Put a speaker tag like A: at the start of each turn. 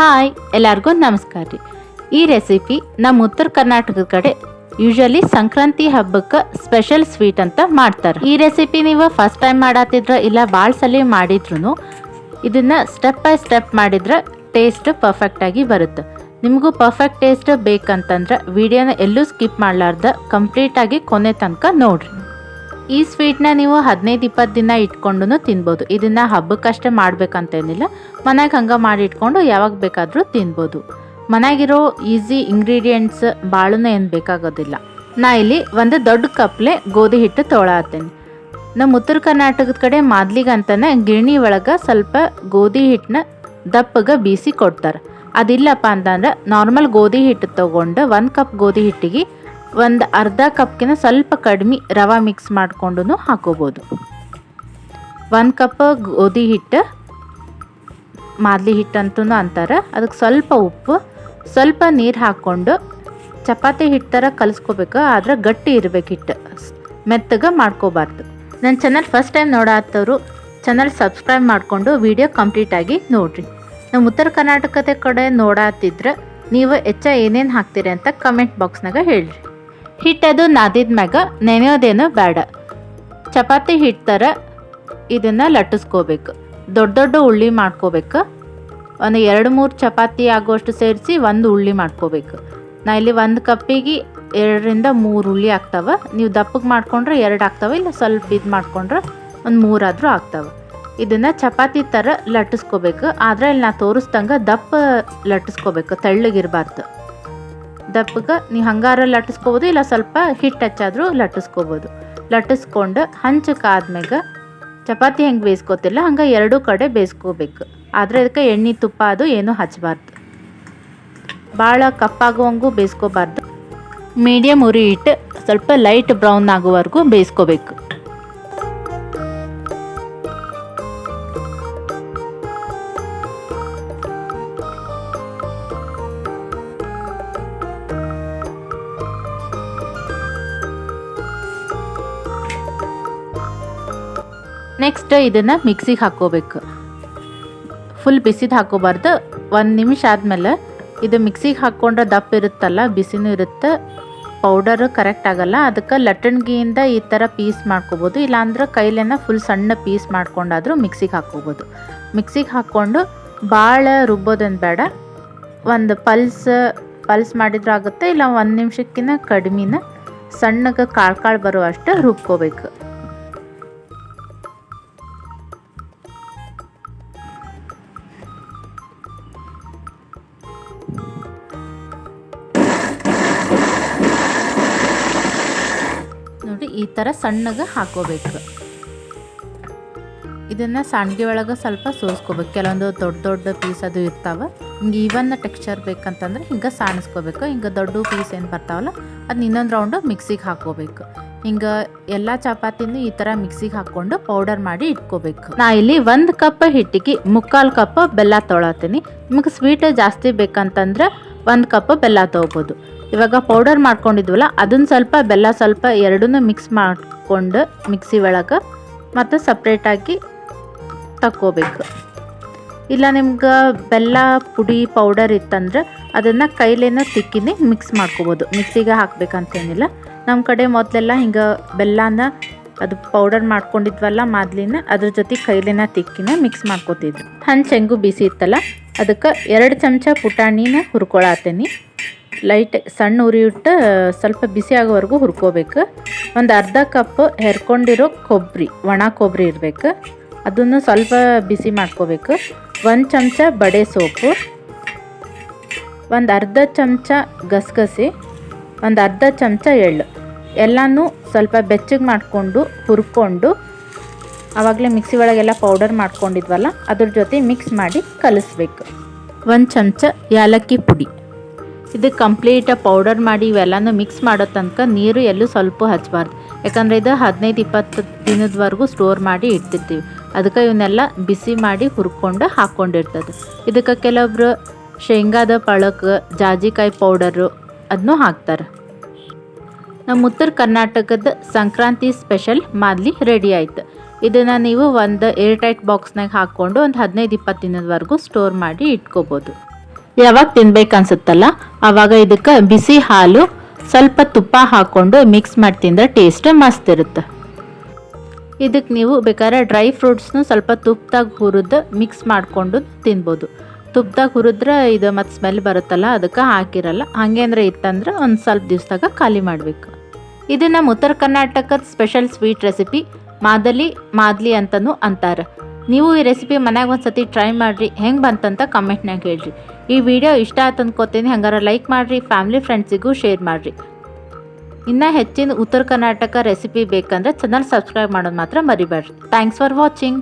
A: Hi, ಎಲ್ಲರಿಗೂ ನಮಸ್ಕಾರ ರೀ. ಈ ರೆಸಿಪಿ ನಮ್ಮ ಉತ್ತರ ಕರ್ನಾಟಕದ ಕಡೆ ಯೂಶಲಿ ಸಂಕ್ರಾಂತಿ ಹಬ್ಬಕ್ಕೆ ಸ್ಪೆಷಲ್ ಸ್ವೀಟ್ ಅಂತ ಮಾಡ್ತಾರೆ. ಈ ರೆಸಿಪಿ ನೀವು ಫಸ್ಟ್ ಟೈಮ್ ಮಾಡತ್ತಿದ್ರೆ ಇಲ್ಲ ಭಾಳ ಸಲ ಮಾಡಿದ್ರು ಇದನ್ನು ಸ್ಟೆಪ್ ಬೈ ಸ್ಟೆಪ್ ಮಾಡಿದ್ರೆ ಟೇಸ್ಟ್ ಪರ್ಫೆಕ್ಟ್ ಆಗಿ ಬರುತ್ತೆ. ನಿಮಗೂ ಪರ್ಫೆಕ್ಟ್ ಟೇಸ್ಟ್ ಬೇಕಂತಂದ್ರೆ ವಿಡಿಯೋನ ಎಲ್ಲೂ ಸ್ಕಿಪ್ ಮಾಡಲಾರ್ದ ಕಂಪ್ಲೀಟಾಗಿ ಕೊನೆ ತನಕ ನೋಡ್ರಿ. ಈ ಸ್ವೀಟ್ನ ನೀವು ಹದಿನೈದು, ಇಪ್ಪತ್ತು ದಿನ ಇಟ್ಕೊಂಡು ತಿನ್ಬೋದು. ಇದನ್ನ ಹಬ್ಬಕ್ಕಷ್ಟೇ ಮಾಡ್ಬೇಕಂತೇನಿಲ್ಲ. ಮನೆಗೆ ಹಂಗೆ ಮಾಡಿ ಇಟ್ಕೊಂಡು ಯಾವಾಗ ಬೇಕಾದರೂ ತಿನ್ಬೋದು. ಮನೆಗಿರೋ ಈಸಿ ಇಂಗ್ರೀಡಿಯೆಂಟ್ಸ್ ಭಾಳನೂ ಏನು ಬೇಕಾಗೋದಿಲ್ಲ. ನಾ ಇಲ್ಲಿ ಒಂದು ದೊಡ್ಡ ಕಪ್ಲೆ ಗೋಧಿ ಹಿಟ್ಟು ತೊಗೊಳತ್ತೇನೆ ನಮ್ಮ ಉತ್ತರ ಕರ್ನಾಟಕದ ಕಡೆ ಮಾದ್ಲಿಗಂತಾನೆ ಗಿರಣಿ ಒಳಗೆ ಸ್ವಲ್ಪ ಗೋಧಿ ಹಿಟ್ಟನ್ನ ದಪ್ಪಗೆ ಬೀಸಿ ಕೊಡ್ತಾರೆ. ಅದಿಲ್ಲಪ್ಪ ಅಂತಂದ್ರೆ ನಾರ್ಮಲ್ ಗೋಧಿ ಹಿಟ್ಟು ತೊಗೊಂಡು ಒಂದು ಕಪ್ ಗೋಧಿ ಹಿಟ್ಟಿಗೆ ಒಂದು ಅರ್ಧ ಕಪ್ಗಿನ ಸ್ವಲ್ಪ ಕಡಿಮೆ ರವೆ ಮಿಕ್ಸ್ ಮಾಡಿಕೊಂಡು ಹಾಕೋಬೋದು. ಒಂದು ಕಪ್ ಗೋಧಿ ಹಿಟ್ಟು, ಮಾದಲಿ ಹಿಟ್ಟು ಅಂತೂ ಅಂತಾರೆ. ಅದಕ್ಕೆ ಸ್ವಲ್ಪ ಉಪ್ಪು, ಸ್ವಲ್ಪ ನೀರು ಹಾಕ್ಕೊಂಡು ಚಪಾತಿ ಹಿಟ್ಟು ಥರ ಕಲಿಸ್ಕೋಬೇಕು, ಆದ್ರೆ ಗಟ್ಟಿ ಇರಬೇಕು ಹಿಟ್ಟು. ಮೆತ್ತಗೆ ಮಾಡ್ಕೋಬಾರ್ದು. ನನ್ನ ಚಾನಲ್ ಫಸ್ಟ್ ಟೈಮ್ ನೋಡತ್ತವರು ಚಾನಲ್ ಸಬ್ಸ್ಕ್ರೈಬ್ ಮಾಡಿಕೊಂಡು ವಿಡಿಯೋ ಕಂಪ್ಲೀಟಾಗಿ ನೋಡಿರಿ. ನಮ್ಮ ಉತ್ತರ ಕರ್ನಾಟಕದ ಕಡೆ ನೋಡತ್ತಿದ್ರೆ ನೀವು ಹೆಚ್ಚ ಏನೇನು ಹಾಕ್ತೀರಿ ಅಂತ ಕಮೆಂಟ್ ಬಾಕ್ಸ್ನಾಗ ಹೇಳ್ರಿ. ಹಿಟ್ಟದು ನಾದಿದ ಮ್ಯಾಗ ನೆನೆಯೋದೇನು ಬೇಡ. ಚಪಾತಿ ಹಿಟ್ಟು ಥರ ಇದನ್ನು ಲಟ್ಟಿಸ್ಕೋಬೇಕು. ದೊಡ್ಡ ದೊಡ್ಡ ಉಳ್ಳಿ ಮಾಡ್ಕೋಬೇಕು. ಒಂದು ಎರಡು ಮೂರು ಚಪಾತಿ ಆಗುವಷ್ಟು ಸೇರಿಸಿ ಒಂದು ಉಳ್ಳಿ ಮಾಡ್ಕೋಬೇಕು. ನಾ ಇಲ್ಲಿ ಒಂದು ಕಪ್ಪಿಗೆ ಎರಡರಿಂದ ಮೂರು ಉಳ್ಳಿ ಆಗ್ತಾವೆ. ನೀವು ದಪ್ಪಗೆ ಮಾಡ್ಕೊಂಡ್ರೆ ಎರಡು ಆಗ್ತಾವೆ, ಇಲ್ಲ ಸ್ವಲ್ಪ ಇದು ಮಾಡ್ಕೊಂಡ್ರೆ ಒಂದು ಮೂರಾದರೂ ಆಗ್ತಾವೆ. ಇದನ್ನು ಚಪಾತಿ ಥರ ಲಟ್ಟಿಸ್ಕೋಬೇಕು. ಆದರೆ ಇಲ್ಲಿ ನಾ ತೋರಿಸ್ದಂಗೆ ದಪ್ಪ ಲಟ್ಟಿಸ್ಕೋಬೇಕು, ತೆಳ್ಳಗಿರಬಾರ್ದು. ದಪ್ಪಗೆ ನೀವು ಹಂಗಾರ ಲಟ್ಟಿಸ್ಕೋಬೋದು, ಇಲ್ಲ ಸ್ವಲ್ಪ ಹಿಟ್ಟು ಹಚ್ಚಾದರೂ ಲಟ್ಟಿಸ್ಕೋಬೋದು. ಲಟ್ಟಿಸ್ಕೊಂಡು ಹಂಚಕ್ಕಾದ್ಮ್ಯಾಗ ಚಪಾತಿ ಹೆಂಗೆ ಬೇಯಿಸ್ಕೋತಿಲ್ಲ, ಹಂಗೆ ಎರಡೂ ಕಡೆ ಬೇಯಿಸ್ಕೋಬೇಕು. ಆದರೆ ಅದಕ್ಕೆ ಎಣ್ಣೆ, ತುಪ್ಪ ಅದು ಏನೂ ಹಚ್ಚಬಾರ್ದು ಭಾಳ ಕಪ್ಪಾಗುವಂಗೂ ಬೇಯಿಸ್ಕೋಬಾರ್ದು. ಮೀಡಿಯಮ್ ಉರಿ ಇಟ್ಟು ಸ್ವಲ್ಪ ಲೈಟ್ ಬ್ರೌನ್ ಆಗುವವರೆಗೂ ಬೇಯಿಸ್ಕೋಬೇಕು. ನೆಕ್ಸ್ಟ್ ಇದನ್ನು ಮಿಕ್ಸಿಗೆ ಹಾಕ್ಕೋಬೇಕು. ಫುಲ್ ಬಿಸಿದು ಹಾಕೋಬಾರ್ದು ಒಂದು ನಿಮಿಷ ಆದಮೇಲೆ ಇದು ಮಿಕ್ಸಿಗೆ ಹಾಕ್ಕೊಂಡ್ರೆ ದಪ್ಪ ಇರುತ್ತಲ್ಲ, ಬಿಸಿನೂ ಇರುತ್ತೆ. ಪೌಡರು ಕರೆಕ್ಟ್ ಆಗಲ್ಲ. ಅದಕ್ಕೆ ಲಟ್ಟಣಿಗೆಯಿಂದ ಈ ಥರ ಪೀಸ್ ಮಾಡ್ಕೋಬೋದು. ಇಲ್ಲಾಂದ್ರೆ ಕೈಲೇನ ಫುಲ್ ಸಣ್ಣ ಪೀಸ್ ಮಾಡ್ಕೊಂಡಾದರೂ ಮಿಕ್ಸಿಗೆ ಹಾಕ್ಕೋಬೋದು. ಮಿಕ್ಸಿಗೆ ಹಾಕ್ಕೊಂಡು ಭಾಳ ರುಬ್ಬೋದೇನು ಬೇಡ. ಒಂದು ಪಲ್ಸ್ ಪಲ್ಸ್ ಮಾಡಿದ್ರೂ ಆಗುತ್ತೆ ಇಲ್ಲ ಒಂದು ನಿಮಿಷಕ್ಕಿಂತ ಕಡಿಮೆನ ಸಣ್ಣಗೆ ಕಾಳು ಕಾಳು ಬರುವಷ್ಟು ರುಬ್ಕೋಬೇಕು. ಈ ಥರ ಸಣ್ಣಗೆ ಹಾಕೋಬೇಕು. ಇದನ್ನು ಸಂಡ್ಗೆ ಒಳಗೆ ಸ್ವಲ್ಪ ಸೋಸ್ಕೋಬೇಕು. ಕೆಲವೊಂದು ದೊಡ್ಡ ದೊಡ್ಡ ಪೀಸ್ ಅದು ಇರ್ತಾವೆ. ಹಿಂಗೆ ಈವನ್ ಟೆಕ್ಸ್ಚರ್ ಬೇಕಂತಂದ್ರೆ ಹಿಂಗೆ ಸಾಣಿಸ್ಕೋಬೇಕು. ಹಿಂಗೆ ದೊಡ್ಡ ಪೀಸ್ ಏನು ಬರ್ತಾವಲ್ಲ ಅದನ್ನ ಇನ್ನೊಂದು ರೌಂಡು ಮಿಕ್ಸಿಗೆ ಹಾಕೋಬೇಕು. ಹಿಂಗೆ ಎಲ್ಲ ಚಪಾತಿನೂ ಈ ಥರ ಮಿಕ್ಸಿಗೆ ಹಾಕ್ಕೊಂಡು ಪೌಡರ್ ಮಾಡಿ ಇಟ್ಕೋಬೇಕು. ನಾ ಇಲ್ಲಿ ಒಂದು ಕಪ್ ಹಿಟ್ಟಿಗೆ ಮುಕ್ಕಾಲು ಕಪ್ ಬೆಲ್ಲ ತೊಳತ್ತೀನಿ ನಿಮಗೆ ಸ್ವೀಟ್ ಜಾಸ್ತಿ ಬೇಕಂತಂದ್ರೆ ಒಂದು ಕಪ್ ಬೆಲ್ಲ ತೊಗೋಬೋದು. ಇವಾಗ ಪೌಡರ್ ಮಾಡ್ಕೊಂಡಿದ್ವಲ್ಲ, ಅದನ್ನು ಸ್ವಲ್ಪ ಬೆಲ್ಲ ಸ್ವಲ್ಪ ಎರಡನ್ನೂ ಮಿಕ್ಸ್ ಮಾಡಿಕೊಂಡು ಮಿಕ್ಸಿ ಒಳಗೆ ಮತ್ತು ಸಪ್ರೇಟಾಗಿ ತಕ್ಕೋಬೇಕು. ಇಲ್ಲ ನಿಮ್ಗೆ ಬೆಲ್ಲ, ಪುಡಿ ಪೌಡರ್ ಇತ್ತಂದ್ರೆ ಅದನ್ನು ಕೈಲೇನೋ ತಿಕ್ಕಿನೇ ಮಿಕ್ಸ್ ಮಾಡ್ಕೋಬೋದು. ಮಿಕ್ಸಿಗೆ ಹಾಕ್ಬೇಕಂತೇನಿಲ್ಲ. ನಮ್ಮ ಕಡೆ ಮೊದಲೆಲ್ಲ ಹಿಂಗೆ ಬೆಲ್ಲನ ಅದು ಪೌಡರ್ ಮಾಡ್ಕೊಂಡಿದ್ವಲ್ಲ ಮಾದ್ಲಿನ, ಅದ್ರ ಜೊತೆ ಕೈಲೇನ ತಿಕ್ಕಿನ ಮಿಕ್ಸ್ ಮಾಡ್ಕೋತಿದ್ವಿ ಹಣ್ಣು ಚೆಂಗು ಬಿಸಿ ಇತ್ತಲ್ಲ, ಅದಕ್ಕೆ ಎರಡು ಚಮಚ ಪುಟಾಣಿನ ಹುರ್ಕೊಳತ್ತೇನಿ ಲೈಟ್ ಸಣ್ಣ ಉರಿ ಇಟ್ಟು ಸ್ವಲ್ಪ ಬಿಸಿ ಆಗೋವರೆಗೂ ಹುರ್ಕೋಬೇಕು. ಒಂದು ಅರ್ಧ ಕಪ್ ಹೆರ್ಕೊಂಡಿರೋ ಕೊಬ್ಬರಿ ಒಣ ಕೊಬ್ಬರಿ ಇರಬೇಕು. ಅದನ್ನು ಸ್ವಲ್ಪ ಬಿಸಿ ಮಾಡ್ಕೋಬೇಕು. ಒಂದು ಚಮಚ ಬಡೆ ಸೋಪು. ಒಂದು ಅರ್ಧ ಚಮಚ ಗಸಗಸೆ. ಒಂದು ಅರ್ಧ ಚಮಚ ಎಳ್ಳು. ಎಲ್ಲನೂ ಸ್ವಲ್ಪ ಬೆಚ್ಚಗೆ ಮಾಡಿಕೊಂಡು ಹುರ್ಕೊಂಡು ಆವಾಗಲೇ ಮಿಕ್ಸಿ ಒಳಗೆಲ್ಲ ಪೌಡರ್ ಮಾಡ್ಕೊಂಡಿದ್ವಲ್ಲ, ಅದ್ರ ಜೊತೆ ಮಿಕ್ಸ್ ಮಾಡಿ ಕಲಿಸ್ಬೇಕು. ಒಂದು ಚಮಚ ಏಲಕ್ಕಿ ಪುಡಿ. ಇದು ಕಂಪ್ಲೀಟ್ ಪೌಡರ್ ಮಾಡಿ ಇವೆಲ್ಲನೂ ಮಿಕ್ಸ್ ಮಾಡೋ ತನಕ ನೀರು ಎಲ್ಲೂ ಸ್ವಲ್ಪ ಹಚ್ಚಬಾರ್ದು ಯಾಕಂದರೆ ಇದು ಹದಿನೈದು, ಇಪ್ಪತ್ತು ದಿನದವರೆಗೂ ಸ್ಟೋರ್ ಮಾಡಿ ಇಟ್ಟಿರ್ತೀವಿ. ಅದಕ್ಕೆ ಇವನ್ನೆಲ್ಲ ಬಿಸಿ ಮಾಡಿ ಹುರ್ಕೊಂಡು ಹಾಕ್ಕೊಂಡಿರ್ತದೆ ಇದಕ್ಕೆ ಕೆಲವೊಬ್ರು ಶೇಂಗಾದ ಪಳಕ್, ಜಾಜಿಕಾಯಿ ಪೌಡರು ಅದನ್ನೂ ಹಾಕ್ತಾರೆ. ನಮ್ಮ ಉತ್ತರ ಕರ್ನಾಟಕದ ಸಂಕ್ರಾಂತಿ ಸ್ಪೆಷಲ್ ಮಾದಲಿ ರೆಡಿ ಆಯ್ತು. ಇದನ್ನು ನೀವು ಒಂದು ಏರ್ ಟೈಟ್ ಬಾಕ್ಸ್ನಾಗ ಹಾಕ್ಕೊಂಡು ಒಂದು ಹದಿನೈದು, ಇಪ್ಪತ್ತು ದಿನದವರೆಗೂ ಸ್ಟೋರ್ ಮಾಡಿ ಇಟ್ಕೋಬೋದು. ಯಾವಾಗ ತಿನ್ಬೇಕು ಅನ್ಸುತ್ತಲ್ಲ ಆವಾಗ ಇದಕ್ಕೆ ಬಿಸಿ ಹಾಲು, ಸ್ವಲ್ಪ ತುಪ್ಪ ಹಾಕ್ಕೊಂಡು ಮಿಕ್ಸ್ ಮಾಡಿ ತಿಂದರೆ ಟೇಸ್ಟ್ ಮಸ್ತ್ ಇರುತ್ತೆ. ಇದಕ್ಕೆ ನೀವು ಬೇಕಾದ್ರೆ ಡ್ರೈ ಫ್ರೂಟ್ಸ್ನು ಸ್ವಲ್ಪ ತುಪ್ಪದಾಗ ಹುರಿದು ಮಿಕ್ಸ್ ಮಾಡಿಕೊಂಡು ತಿನ್ಬೋದು. ತುಪ್ಪದಾಗ ಹುರಿದ್ರೆ ಇದು ಮತ್ತು ಸ್ಮೆಲ್ ಬರುತ್ತಲ್ಲ, ಅದಕ್ಕೆ ಹಾಕಿರಲ್ಲ. ಹಾಗೇಂದ್ರೆ ಇತ್ತಂದ್ರೆ ಒಂದು ಸ್ವಲ್ಪ ದಿವಸದಾಗ ಖಾಲಿ ಮಾಡಬೇಕು. ಇದು ನಮ್ಮ ಉತ್ತರ ಕರ್ನಾಟಕದ special sweet recipe madali madali ಅಂತಲೂ ಅಂತಾರೆ. ನೀವು ಈ ರೆಸಿಪಿ ಮನೆಯಾಗ ಒಂದು ಸತಿ ಟ್ರೈ ಮಾಡಿರಿ, ಹೆಂಗೆ ಬಂತಂತ ಕಮೆಂಟ್ನಾಗ ಹೇಳ್ರಿ. ಈ ವಿಡಿಯೋ ಇಷ್ಟ ಆಯ್ತು ಅಂದ್ಕೋತೀನಿ ಹಂಗಾರೆ ಲೈಕ್ ಮಾಡಿರಿ ಫ್ಯಾಮಿಲಿ ಫ್ರೆಂಡ್ಸಿಗೂ ಶೇರ್ ಮಾಡಿರಿ. ಇನ್ನು ಹೆಚ್ಚಿನ ಉತ್ತರ ಕರ್ನಾಟಕ ರೆಸಿಪಿ ಬೇಕಂದರೆ ಚಾನಲ್ ಸಬ್ಸ್ಕ್ರೈಬ್ ಮಾಡೋದು ಮಾತ್ರ ಮರಿಬೇಡ್ರಿ. Thanks for watching